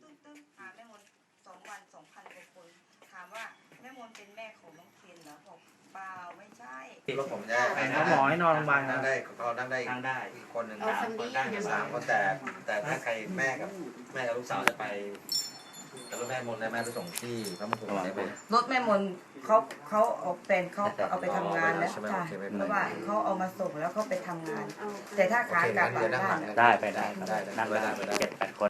ตึ๊บตึ๊บหาแม่มนสองวันสองพันกว่าคน ถามว่าแม่มนเป็นแม่ของน้องเคนเหรอบอกเปล่าไม่ใช่ รถผมใช่ไปนะหมอให้นอนโรงพยาบาลนั่งได้เขานั่งได้นั่งได้ อีกคนหนึ่งเอาสามคนไนั่งสามคนแต่แต่ถ้าใครแม่กับแม่กับลูกสาวจะไปแต่รถแม่มนต์แแม่ไปส่งที่พระมงกุฎได้ไหมรถแม่มนเขาเขาเอาแฟนเขาเอาไปทำงานแล้วใช่ไหมค่ะโอเคไม่เป็นพไราะว่าเขาเอามาส่งแล้วเขาไปทำงาน แต่ถ้าขากลับนได้ไปได้ได้ได้นั่งได้ไได้เจ็ดแปดคน